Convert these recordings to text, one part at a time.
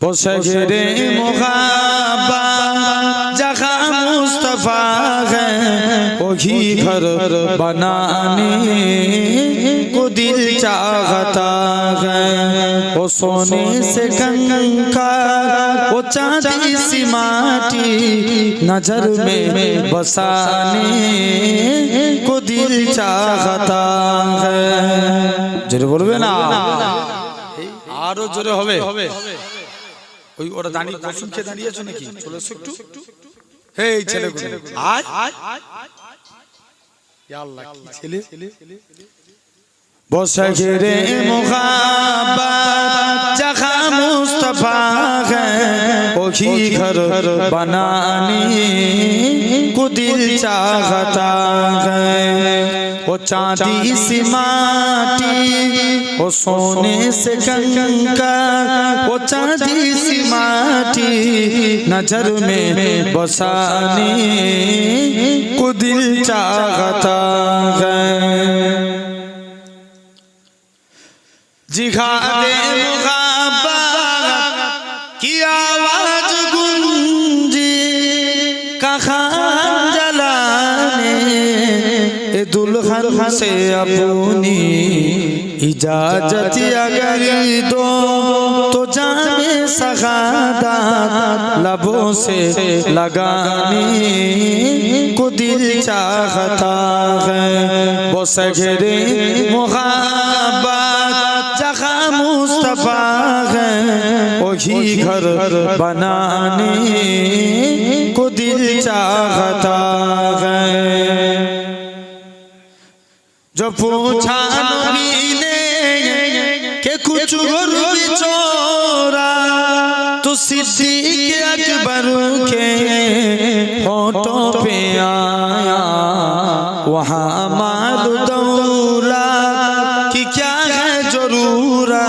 پسگر مغابا جخا مصطفیٰ ہے وہی گھر بنانے کو دل چاہتا ہے وہ سونے سے کنکا وہ چاندی سی ماٹی نظر میں بسانے کو دل چاہتا ہے جرے بولوے نا আরও জোরে হবে ওই ওরা দাঁড়িয়ে কসম খেয়ে দাঁড়িয়ে আছো নাকি? চলে এসো একটু। এই ছেলে ইয়া আল্লাহ কি ছেলে? بسر محبت جہاں مصطفیٰ ہے۔ وہی گھر بنانی کو دل چاہتا ہے۔ وہ چاندی سی ماتی او سونے سے کنکا وہ چاندی سی ماتی نظر میں بسانی کو دل چاہتا ہے۔ জিহাদে কি আওয়াজ গুঞ্জে, কাখান জ্বালানে, এ দুলহান আপনি ইজাজতি তো জানে সগাদা লবো সে লগানে কো দিল চাহতা হ্যায় বস ہے جو پوچھا نبی نے کہ کچھ غرب چورا، تو صدیق اکبر کے ہونٹوں پہ آیا، وہاں مال دولا کی کیا ہے جرورا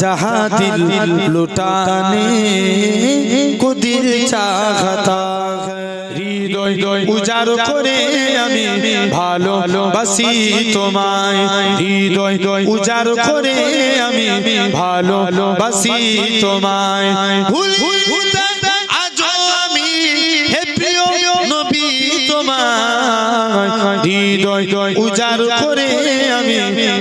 جہاں دل لٹانے کو دل چاہتا ہے۔ উজাড় করে আমি ভালো বাসি তোমায় হৃদয় উজাড় করে আমি ভালো বাসি তোমায় ভুল আজও আমি হে প্রিয় নবী তোমায় হৃদয় উজাড় করে আমি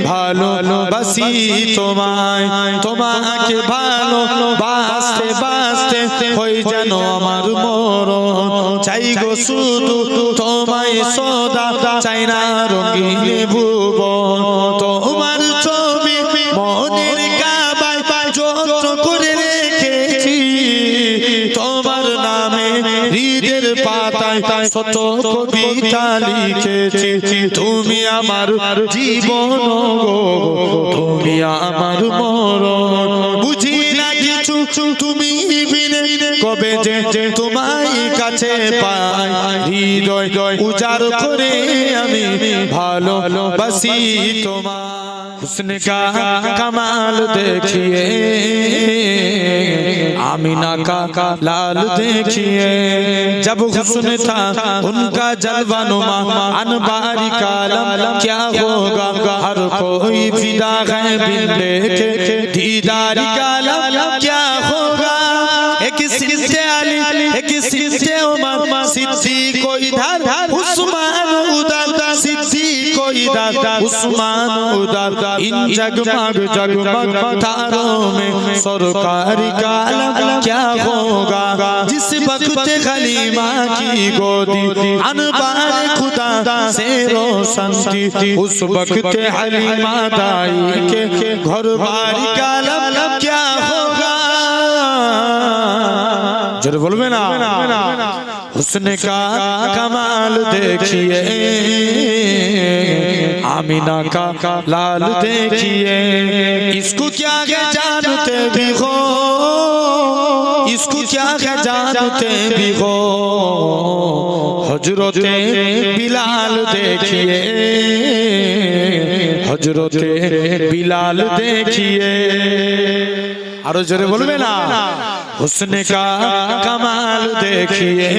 ভালো বাসি তোমায় তোমাকে ভালো বাসতে বাসতে হয়ে যেন আমার গো শুধু তোমায় সদা চাই না রঙিন ভুবন। তোমার ছবি মনের কাবায় যত্ন করে রেখেছি। তোমার নামে হৃদের পাতায় শত কবিতা লিখেছি। তুমি আমার জীবন গো। তুমি আমার মরণ। বুঝি না কিছু তুমি কবে যে যে তোমায় কাছে পাই হৃদয় উজাড় করে আমি ভালো বাসি তোমার हुस्न का कमाल देखिए आमीना का लाल देखिए जब हुस्न था उनका जलवा नुमा अनबारी कालम क्या होगा हर कोई फिदा है बिन लेके दीदारी कालम क्या سیدھے عمر سدھی کو ادھر عثمان ادھر سدھی کو ادھر عثمان ادھر ان جگمگ جگمگ تاروں میں سرکار کا علم کیا ہوگا جس وقت خلیمہ کی گودی انبار خدا سے روشن اس وقت حلیمہ دائی کے گھر کا علم کیا ہوگا میں نا حسن کا کمال دیکھیے۔ آمینہ کا لال دیکھئے اس کو کیا جانتے بھی ہو؟ اس کو کیا جانتے بھی ہو؟ حجرت بلال دیکھئے حجرت بلال دیکھئے اور جرے بولو نا হুসনে কা কামাল দেখিয়ে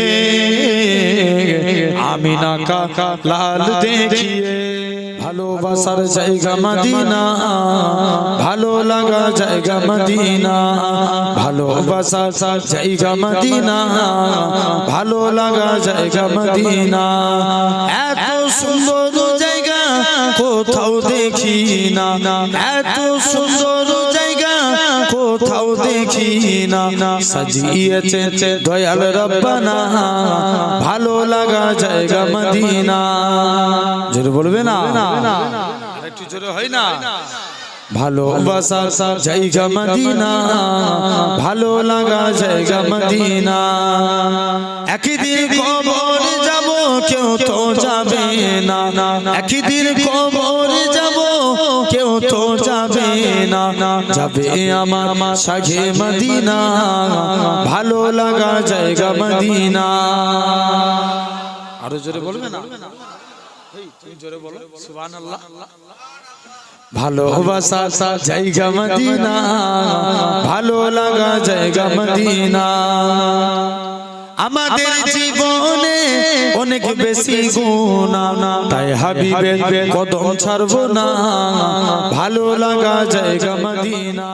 আমিনা কা লাল দেখিয়ে ভালোবাসার জায়গা মদিনা ভালো লাগা জায়গা মদিনা ভালোবাসার জায়গা মদিনা ভালো লাগা জায়গা মদিনা এত সুন্দর কোথাও দেখি না এত সুন্দর জায়গা কোথাও দেখি না সাজিয়েছে দয়াল রব্বানা, ভালো লাগা জায়গা মদিনা। জোরে বলবে না? একটু জোরে হয় না? ভালোবাসা জায়গা মদিনা, ভালো লাগা জায়গা মদিনা। একদিন কবর তো যাবে না। একদিন কবর যাব কেউ তো যাবে না। যাবে আমার সাঘে মদিনা। ভালো লাগা জায়গা মদিনা। আরও জোরে বলবে না? জোরে বলো। সুবহানাল্লাহ। ভালোবাসা জায়গা মদিনা। ভালো লাগা জায়গা মদিনা। আমাদের জীবনে অনেক বেশি গুণা। তাই হাবিবের কদম ছাড়বো না। ভালো লাগা জায়গা মদিনা।